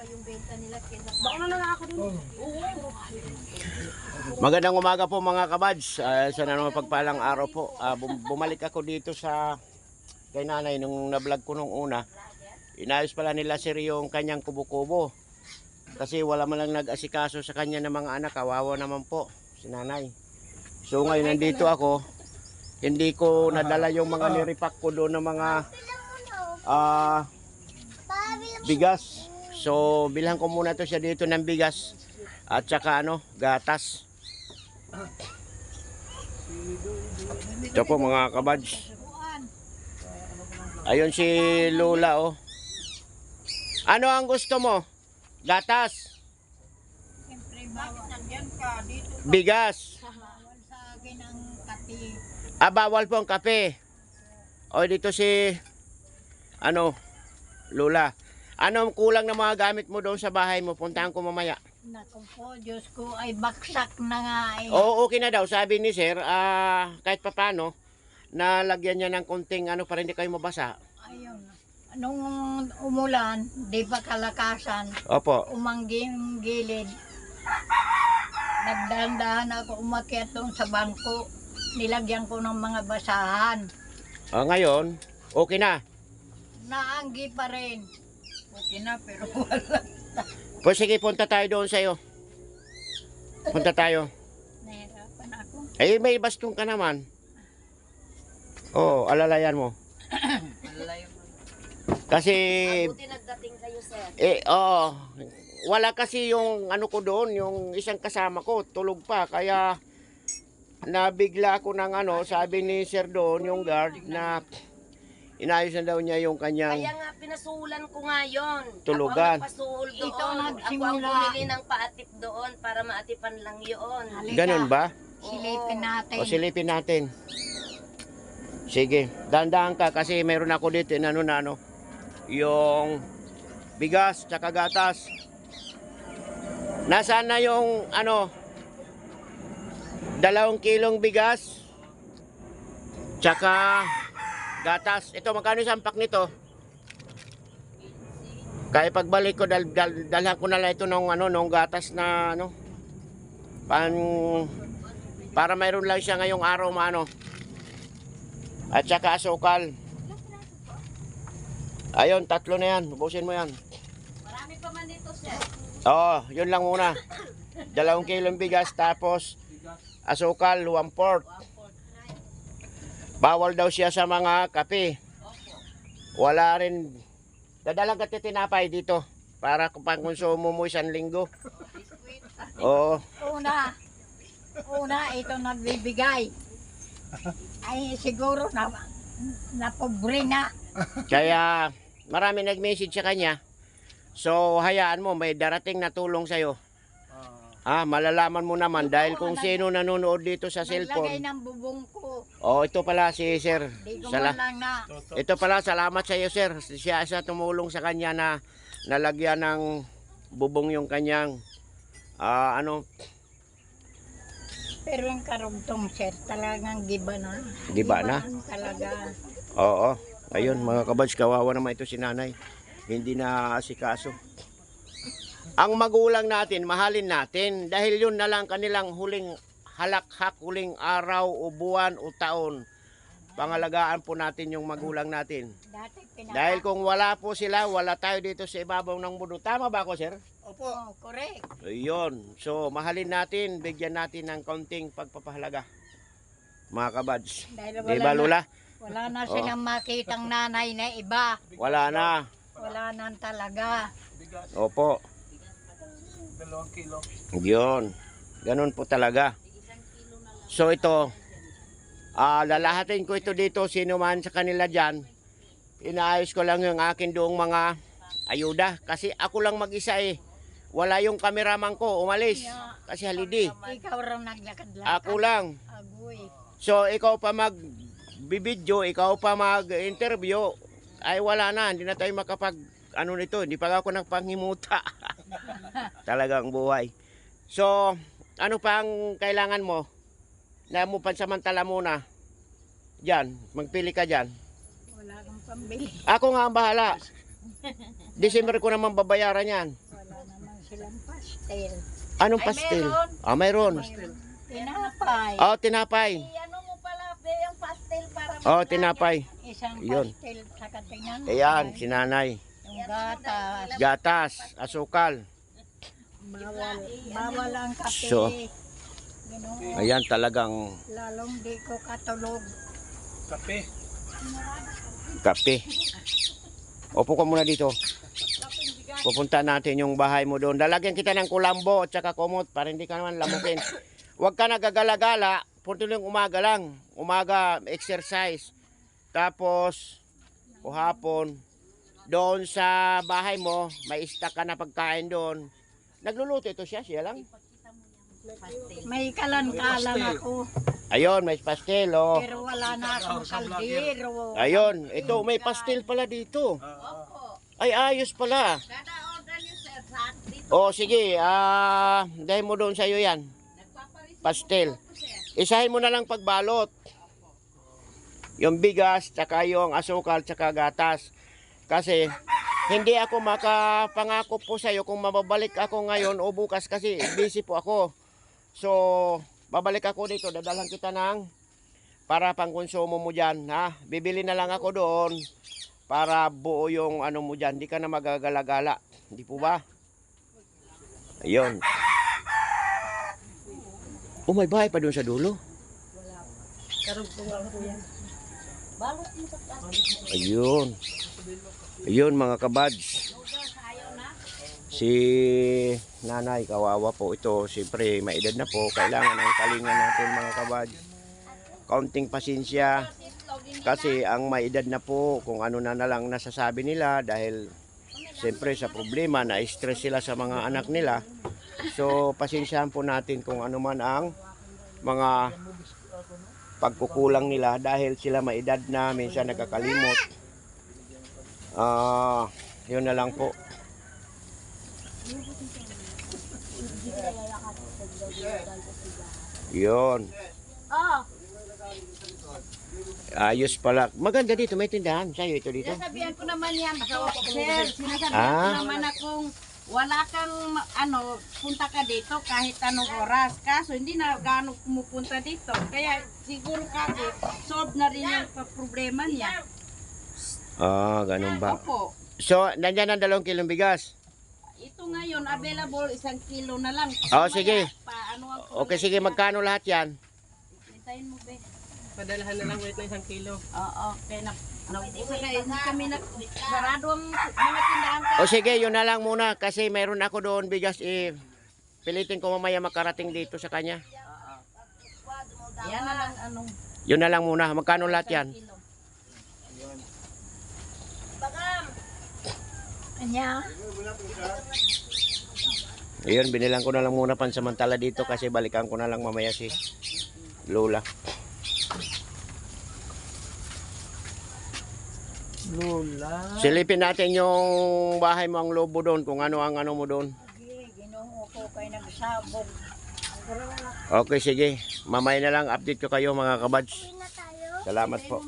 pa yung benta nila kaysa Baka na lang ako dun. Magandang umaga po mga kabads. Uh, sana naman pagpalang araw po. Ah, bum- bumalik ako dito sa kay nanay nung na-vlog ko nung una. Inayos pala nila sir yung kanyang kubo-kubo. Kasi wala man lang nag-asikaso sa kanya ng mga anak. Kawawa naman po si nanay. So ngayon nandito ako. Hindi ko nadala yung mga niripak ko doon ng mga ah bigas. So bilhan ko muna to siya dito ng bigas at saka ano, gatas. Ito po mga kabads. Ayun si Lola oh. Ano ang gusto mo? Gatas, bigas. Ah, bawal po ang kape. O dito si ano, Lola. Anong kulang na mga gamit mo doon sa bahay mo? Puntahan ko mamaya. Naku po, Diyos ko, ay baksak na nga eh. Oo, okay na daw. Sabi ni Sir, ah, kahit papano, nalagyan niya ng konting ano para hindi kayo mabasa. Ayun. Nung umulan, di pa kalakasan, Opo. umangging gilid. Nagdahan-dahan ako umakyat doon sa bangko. Nilagyan ko ng mga basahan. Ah, ngayon, okay na. Naanggi pa rin. Okay na, pero wala. Pues sige, punta tayo doon sa'yo. Punta tayo. Nahirapan ako. Eh, may bastong ka naman. Oo, alalayan mo. Kasi, Buti nagdating kayo, sir. eh, oo. Wala kasi yung ano ko doon, yung isang kasama ko, tulog pa. Kaya, nabigla ako ng ano, sabi ni Sir doon, yung guard, na inayos na daw niya yung kanyang... Kaya nga, pinasuhulan ko nga yun. Tulugan. Ako ang nagpasuhol doon. Ikaw Ako ang nagsimula. bumili ng paatip doon para maatipan lang yun. Halika. Ganun ba? Silipin natin. O silipin natin. Sige, dandahan ka kasi meron ako dito na ano na ano. Yung bigas tsaka gatas. Nasaan na yung ano? Dalawang kilong bigas tsaka gatas. Ito magkano isang pack nito? Kaya pagbalik ko dal, dal, dalhan ko na lang ito ng ano nung gatas na ano pan para mayroon lang siya ngayong araw maano. At saka asukal. Ayun, tatlo na yan. Ubusin mo yan. Marami pa man dito, sir. Oo, yun lang muna. Dalawang kilong bigas tapos asukal, one fourth. Bawal daw siya sa mga kape. Wala rin. Dadalang ka tinapay dito para pangkonsumo mo isang linggo. Oo. Una, una, ito nagbibigay. Ay, siguro na, na pobre na. Kaya marami nag-message sa kanya. So hayaan mo may darating na tulong sa'yo. Ah, malalaman mo naman dahil kung sino nanonood dito sa Naglagay cellphone. ng bubong ko. Oh, ito pala si Sir. Di ko Sala. lang na. Ito pala salamat sa iyo Sir. Siya sa tumulong sa kanya na nalagyan ng bubong yung kanyang ah ano, Pero yung karugtong sir, talagang giba na. Giba na? Talaga. oo. Ayun mga kabads, kawawa naman ito si nanay. Hindi na asikaso. Ang magulang natin, mahalin natin dahil yun na lang kanilang huling halakhak, huling araw o buwan o taon. Pangalagaan po natin yung magulang natin. Dati. Dahil kung wala po sila, wala tayo dito sa ibabaw ng mundo. Tama ba ako, sir? Opo. Oh, correct. Ayun. So, mahalin natin, bigyan natin ng konting pagpapahalaga. Mga kabads. Di wala ba, na, Lula? wala na silang makitang nanay na iba. Wala na. Wala na talaga. Opo. Yun. Ganun po talaga. So, ito. Ah, lalahatin ko ito dito. Sino man sa kanila dyan. Inaayos ko lang yung akin doong mga ayuda. Kasi ako lang mag-isa eh. Wala yung kameraman ko. Umalis. Kasi halidi. Ikaw raw naglakad-lakad. Ako lang. Agoy. So, ikaw pa mag bibidyo, ikaw pa mag-interview, ay wala na, hindi na tayo makapag, ano nito, hindi pa ako nagpanghimuta. Talagang buhay. So, ano pang kailangan mo? Na mo pansamantala muna. Diyan, magpili ka diyan. Wala kang pambili. Ako nga ang bahala. December ko naman babayaran yan. silang pastel. Anong Ay, pastel? meron. Ah, mayroon. Tinapay. Oh, tinapay. ano mo pala, be, yung pastel para Oh, tinapay. Isang Yun. pastel sa katingan. Ayan, si nanay. Yung gatas. Gatas, asukal. Bawal, bawal ang kape. So, Ayan, talagang lalong di ko katulog. kape. Opo ka muna dito. Pupunta natin yung bahay mo doon. Lalagyan kita ng kulambo at saka kumot para hindi ka naman lamukin. Huwag ka nagagala-gala. Punto lang umaga lang. Umaga, exercise. Tapos, o hapon, doon sa bahay mo, may stock ka na pagkain doon. Nagluluto ito siya, siya lang. May kalan-kalan ako. Ayun, may pastel, oh. Pero wala na akong kaldero. Ayun, ito, may pastel pala dito. Ay, ayos pala. Kada order niyo, sir, sa dito. O, sige, ah, dahil mo doon sa'yo yan. Pastel. Isahin mo na lang pagbalot. Yung bigas, tsaka yung asukal, tsaka gatas. Kasi, hindi ako makapangako po sa'yo kung mababalik ako ngayon o bukas kasi busy po ako. So, babalik ako dito, dadalhan kita ng para pang konsumo mo dyan, ha? Bibili na lang ako doon para buo yung ano mo dyan. Hindi ka na magagala-gala. Hindi po ba? Ayun. Oh, may bahay pa doon sa dulo. Balot mo sa plastic. Ayun. Ayun mga kabads. Si nanay, kawawa po ito. Siyempre, may edad na po. Kailangan ang kalingan natin mga kabads. Kaunting pasensya. Kasi ang may edad na po, kung ano na na lang nasasabi nila dahil siyempre sa problema, na-stress sila sa mga anak nila. So, pasensyahan po natin kung ano man ang mga pagkukulang nila dahil sila may edad na, minsan nagkakalimot. Ah, yun na lang po. Yun. Ayos pala. Maganda dito, may tindahan. Sa'yo ito dito. sabihan ko naman yan. Sir, sinasabihan Ah. ko naman akong wala kang ano, punta ka dito kahit anong oras. Kaso hindi na gaano pumupunta dito. Kaya siguro kasi solve na rin yung problema niya. Ah, ganun ba? Opo. So, nandyan ang dalawang kilong bigas. Ito ngayon, available isang kilo na lang. Oh, sige. Pa, ano Okay, sige, magkano lahat yan? Hintayin mo, be. Padalahan na lang ulit na isang kilo. Oo, kaya na, O sige, yun na lang muna kasi meron ako doon bigas eh. Pilitin ko mamaya makarating dito sa kanya. Yan na lang, ano, Yun na lang muna. Magkano lahat yan? kilo. Kanya, Ayun, binilang ko na lang muna pansamantala dito kasi balikan ko na lang mamaya si Lola. Lola. Silipin natin yung bahay mo ang lobo doon, kung ano ang ano mo doon. sige, ginoo ko kay nagsabog. Okay, sige. Mamaya na lang update ko kayo mga kabads. Salamat po.